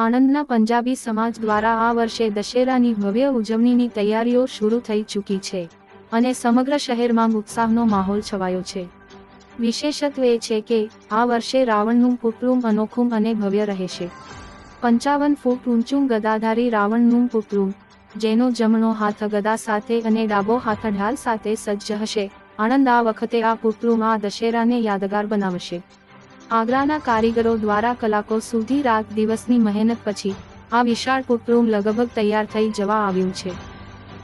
આણંદના પંજાબી સમાજ દ્વારા આ વર્ષે દશેરાની ભવ્ય ઉજવણીની તૈયારીઓ શરૂ થઈ ચૂકી છે અને સમગ્ર શહેરમાં ઉત્સાહનો માહોલ છવાયો છે. વિશેષત્વ એ છે કે આ વર્ષે રાવણનું પુતળું અનોખું અને ભવ્ય રહેશે. પંચાવન ફૂટ ઊંચું ગદાધારી રાવણનું પુતળું, જેનો જમણો હાથ ગદા સાથે અને ડાબો હાથ ઢાલ સાથે સજ્જ હશે. આણંદ આ વખતે આ પુતળું આ દશેરાને યાદગાર બનાવશે. આગ્રાના કારીગરો દ્વારા કલાકો સુધી રાત દિવસની મહેનત પછી આ વિશાળ પુતળું લગભગ તૈયાર થઈ જવા આવ્યું છે.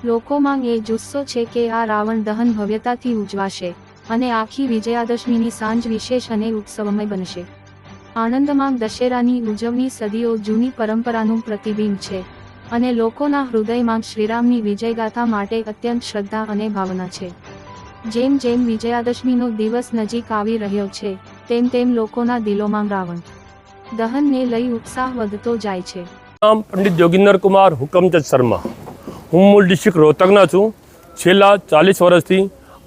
લોકોમાં એ જુસ્સો છે કે આ રાવણ દહન ભવ્યતાથી ઉજવાશે અને આખી વિજયાદશમીની સાંજ વિશેષ અને ઉત્સવમય બનશે. આનંદમાં દશેરાની ઉજવણી સદીઓ જૂની પરંપરાનું પ્રતિબિંબ છે અને લોકોના હૃદયમાં શ્રીરામની વિજયગાથા માટે અત્યંત શ્રદ્ધા અને ભાવના છે. જેમ જેમ વિજયાદશમીનો દિવસ નજીક આવી રહ્યો છે તેમ તેમ લોકોના દિલોમાં રાવણ દહનને લઈ ઉત્સાહ વધતો જાય છે. નામ પંડિત જોગિન્દર કુમાર હુકમચંદ શર્મા. હું મૂળ ડિસ્ટ્રિક્ટ રોહતકના છું. છેલ્લા ચાલીસ વર્ષથી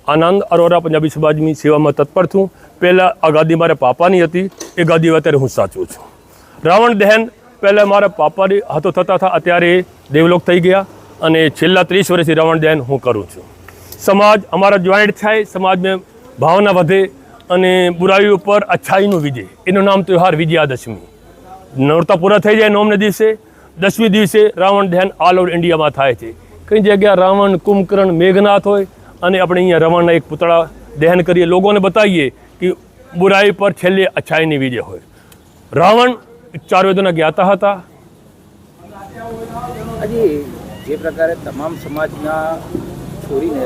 આનંદ અરોરા પંજાબી સમાજની સેવામાં તત્પર છું. પહેલાં આ ગાદી મારા પાપાની હતી. એ ગાદી અત્યારે હું સાચું છું. રાવણ દહેન પહેલાં મારા પાપાની હાથો થતા હતા. અત્યારે દેવલોક થઈ ગયા અને છેલ્લા ત્રીસ વર્ષથી રાવણ દહેન હું કરું છું. સમાજ અમારા જોઈન્ટ થાય. સમાજમાં ભાવના વધે. અને બુરાઈ ઉપર અચ્છાઈનું વિજય. એનું નામ તહેવાર વિજયાદશમી. નોરતા પૂરા થઈ જાય નોમને દિવસે, દસમી દિવસે રાવણ ધ્યાન ઓલ ઓવર ઇન્ડિયામાં થાય છે. કઈ જગ્યા રાવણ, કુંભકર્ણ, મેઘનાથ હોય, અને આપણે અહીંયા રાવણના એક પુતળા દહન કરીએ. લોકોને બતાવીએ કે બુરાઈ પર છેલ્લે અચ્છાઈની વિજય હોય. રાવણ ચાર વેદોના જ્ઞાતા હતા. જે પ્રકારે તમામ સમાજના છોડીને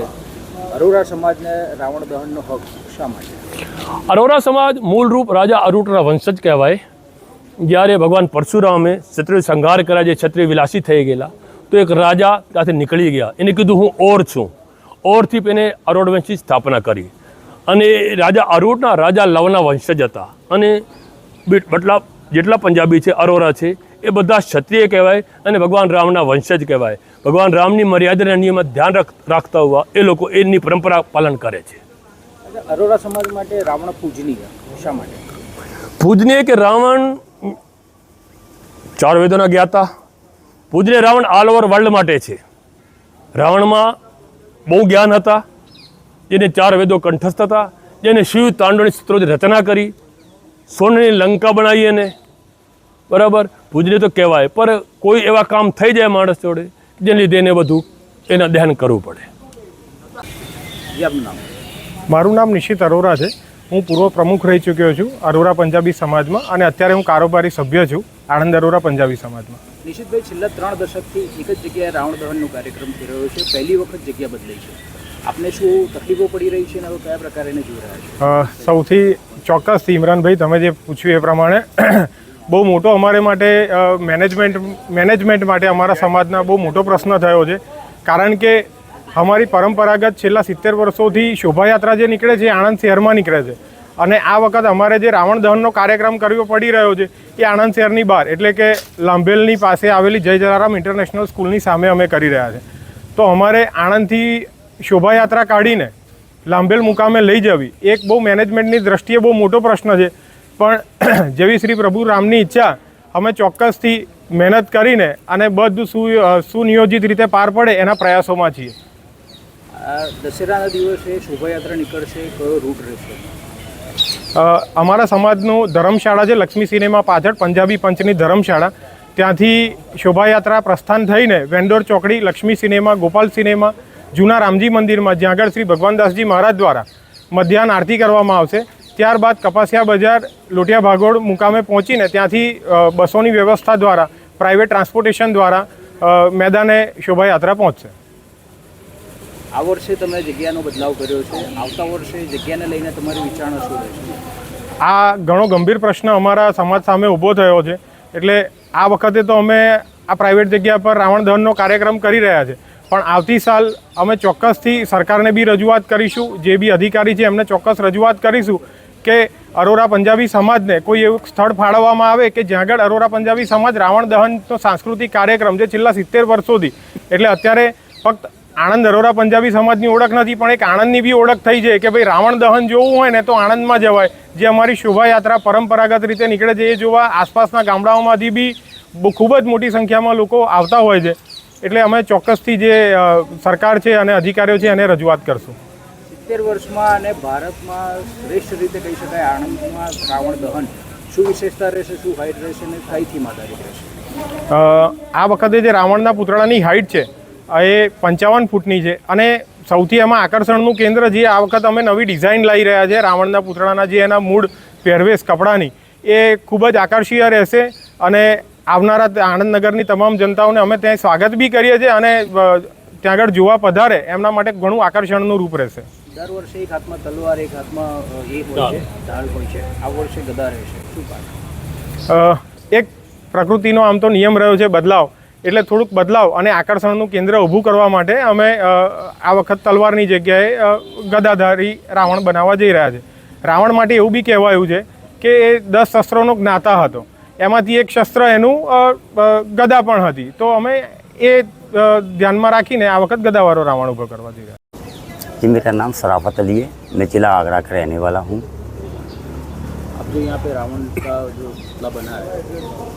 અરોરા સમાજને રાવણ દહનનો હક શા માટે? અરોરા સમાજ મૂળરૂપ રાજા અરુટના વંશજ કહેવાય. જ્યારે ભગવાન પરશુરામે ક્ષત્રિય સંહાર કર્યા, જે ક્ષત્રિય વિલાસી થઈ ગયેલા, તો એક રાજા ત્યાંથી નીકળી ગયા. એને કીધું, હું ઓર છું. ઓરથી એને અરોડ વંશની સ્થાપના કરી. અને રાજા અરુટના રાજા લવના વંશજ હતા. અને બટલા જેટલા પંજાબી છે અરોરા છે એ બધા ક્ષત્રિય કહેવાય અને ભગવાન રામના વંશજ કહેવાય. ભગવાન રામની મર્યાદાના નિયમમાં ધ્યાન રાખ- રાખતા હોવા એ લોકો એની પરંપરા પાલન કરે છે. અરોરા સમાજ માટે રાવણ પૂજનીય શા માટે? પૂજનીય કે રાવણ ચાર વેદોના જ્ઞાતા પૂજનીય રાવણ ઓલ ઓવર વર્લ્ડ માટે છે. રાવણમાં બહુ જ્ઞાન હતા. જેને ચાર વેદો કંઠસ્થ હતા. જેને શિવ તાંડવની સ્ત્રોત રચના કરી. સોનની લંકા બનાવી એને બરાબર? પૂજનીય તો કહેવાય પર કોઈ એવા કામ થઈ જાય માણસ જોડે જેને લીધે એને બધું એના ધ્યાન કરવું પડે. મારું નામ નિશિત અરોરા છે. હું પૂર્વ પ્રમુખ રહી ચૂક્યો છું અરોરા પંજાબી સમાજમાં અને અત્યારે હું કારોબારી સભ્ય છું આણંદ અરોરા પંજાબી સમાજમાં. નિશિતભાઈ છેલ્લા ત્રણ દશકથી એક જ જગ્યાએ રાવણ દહનનો કાર્યક્રમ થઈ રહ્યો છે. પહેલી વખત જગ્યા બદલાઈ છે. આપને શું તકલીફો પડી રહી છે અને હવે કયા પ્રકારે જોઈ રહ્યા છે? સૌથી ચોક્કસથી ઇમરાનભાઈ તમે જે પૂછ્યું એ પ્રમાણે બહુ મોટો અમારે માટે મેનેજમેન્ટ મેનેજમેન્ટ માટે અમારા સમાજના બહુ મોટો પ્રશ્ન થયો છે. કારણ કે અમારી પરંપરાગત છેલ્લા સિત્તેર વર્ષોથી શોભાયાત્રા જે નીકળે છે એ આણંદ શહેરમાં નીકળે છે. અને આ વખત અમારે જે રાવણ દહનનો કાર્યક્રમ કરવો પડી રહ્યો છે, એ આણંદ શહેરની બહાર, એટલે કે લાંભેલની પાસે આવેલી જય જલારામ ઇન્ટરનેશનલ સ્કૂલની સામે અમે કરી રહ્યા છે. તો અમારે આણંદથી શોભાયાત્રા કાઢીને લાંભેલ મુકામે લઈ જવી, એક બહુ મેનેજમેન્ટની દ્રષ્ટિએ બહુ મોટો પ્રશ્ન છે. પણ જેવી શ્રી પ્રભુ રામની ઈચ્છા અમે ચોક્કસથી મહેનત કરીને અને બધું સુ સુનિયોજિત રીતે પાર પડે એના પ્રયાસોમાં છીએ. દશેરાના દિવસે શોભાયાત્રા નીકળશે કયો રૂટ રહેશે? અમારા સમાજનું ધર્મશાળા છે લક્ષ્મી સિનેમા પાછળ પંજાબી પંચની ધર્મશાળા. ત્યાંથી શોભાયાત્રા પ્રસ્થાન થઈને વેન્ડોર ચોકડી લક્ષ્મી સિનેમા ગોપાલ સિનેમા જૂના રામજી મંદિરમાં જ્યાં આગળ શ્રી ભગવાનદાસજી મહારાજ દ્વારા મધ્યાહન આરતી કરવામાં આવશે. ત્યારબાદ કપાસિયા બજાર લોટિયા ભાગોળ મુકામે પહોંચીને ત્યાંથી બસોની વ્યવસ્થા દ્વારા પ્રાઇવેટ ટ્રાન્સપોર્ટેશન દ્વારા મેદાને શોભાયાત્રા પહોંચશે. આ વર્ષે તમે જગ્યાનો બદલાવ કર્યો છે. આવતા વર્ષે જગ્યાને લઈને તમારી વિચારણા શું રહેશે? આ ઘણો ગંભીર પ્રશ્ન અમારા સમાજ સામે ઊભો થયો છે. એટલે આ વખતે તો અમે આ પ્રાઇવેટ જગ્યા પર રાવણ દહનનો કાર્યક્રમ કરી રહ્યા છે. પણ આવતી સાલ અમે ચોક્કસથી સરકારને બી રજૂઆત કરીશું જે બી અધિકારી છે એમને ચોક્કસ રજૂઆત કરીશું કે અરોરા પંજાબી સમાજને કોઈ એવું સ્થળ ફાળવવામાં આવે કે જ્યાં આગળ અરોરા પંજાબી સમાજ રાવણ દહનનો સાંસ્કૃતિક કાર્યક્રમ જે છેલ્લા સિત્તેર વર્ષોથી. એટલે અત્યારે ફક્ત આણંદ અરોરા પંજાબી સમાજની ઓળખ નથી, પણ એક આણંદની બી ઓળખ થઈ છે કે ભાઈ રાવણ દહન જોવું હોય ને તો આણંદમાં જવાય. જે અમારી શોભાયાત્રા પરંપરાગત રીતે નીકળે છે, એ જોવા આસપાસના ગામડાઓમાંથી બી ખૂબ જ મોટી સંખ્યામાં લોકો આવતા હોય છે. એટલે અમે ચોક્કસથી જે સરકાર છે અને અધિકારીઓ છે એને રજૂઆત કરશું. સિત્તેર વર્ષમાં અને ભારતમાં શ્રેષ્ઠ રીતે કહી શકાય આણંદમાં રાવણ દહન. શું વિશેષતા રહેશે, શું હાઈટ રહેશે અને કઈ થીમ રહેશે? આ વખતે જે રાવણના પુતળાની હાઇટ છે એ પંચાવન ફૂટની છે. અને સૌથી એમાં આકર્ષણનું કેન્દ્ર જે આ વખત અમે નવી ડિઝાઇન લાવી રહ્યા છે, રાવણના પુતળાના જે એના મૂળ પહેરવેશ કપડાની, એ ખૂબ જ આકર્ષીય રહેશે. અને આવનારા આણંદનગરની તમામ જનતાઓને અમે ત્યાં સ્વાગત બી કરીએ છીએ અને ત્યાં આગળ જોવા પધારે, એમના માટે ઘણું આકર્ષણનું રૂપ રહેશે. દર વર્ષે એક હાથમાં તલવાર એક હાથમાં એ હોય છે ઢાલ હોય છે. આ વર્ષે ગદા રહેશે શું કારણ એક પ્રકૃતિનો આમ તો નિયમ રહ્યો છે બદલાવ. એટલે થોડુંક બદલાવ અને આકર્ષણનું કેન્દ્ર ઊભું કરવા માટે અમે આ વખત તલવારની જગ્યાએ ગદાધારી રાવણ બનાવવા જઈ રહ્યા છે. રાવણ માટે એવું બી કહેવાયું છે કે એ દસ શસ્ત્રોનો જ્ઞાતા હતો. એમાંથી એક શસ્ત્ર એનું ગદા પણ હતી. તો અમે એ ધ્યાનમાં રાખીને આ વખત ગદાવાળો રાવણ ઊભો કરવા જઈ રહ્યા जी मेरा नाम सराफत अली है। मैं जिला आगरा का रहने वाला हूँ। अब जो यहाँ पे रावण का जो पुतला बना है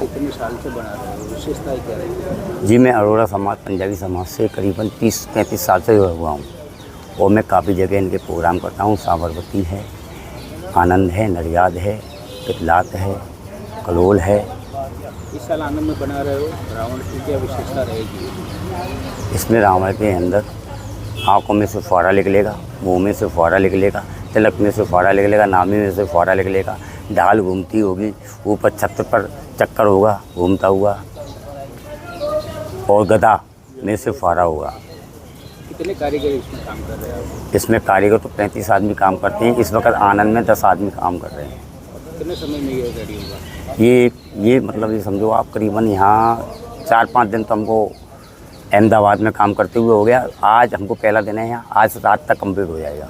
कितने साल से बना रहे हो? विशेषताएँ क्या रहेगी जी मैं अरोड़ा समाज पंजाबी समाज से करीबन 30 पैंतीस साल से जुड़ा हुआ हूँ। और मैं काफ़ी जगह इनके प्रोग्राम करता हूँ। साबरमती है आनंद है नडियाद है पिपलात है कलोल है। इस साल आनंद में बना रहे हो? रावण की क्या विशेषता रहेगी? इसमें रावण के अंदर आँखों में से फुहारा निकलेगा मुँह में से फुहारा निकलेगा तिलक में से फुहारा निकलेगा नामी में से फुहारा निकलेगा। ढाल घूमती होगी ऊपर छत पर चक्कर होगा घूमता हुआ। और गदा में से फुहारा होगा। कितने कारीगर इसमें काम कर रहे हैं इसमें कारीगर तो पैंतीस आदमी काम करते हैं इस वक्त आनंद में दस आदमी काम कर रहे हैं। कितने समय में ये रेडी होगा? ये ये मतलब ये समझो आप करीबन यहाँ चार पाँच दिन तो हमको अहमदाबाद में काम करते हुए हो गया आज हमको पहला दिन है यहाँ आज से रात तक कंप्लीट हो जाएगा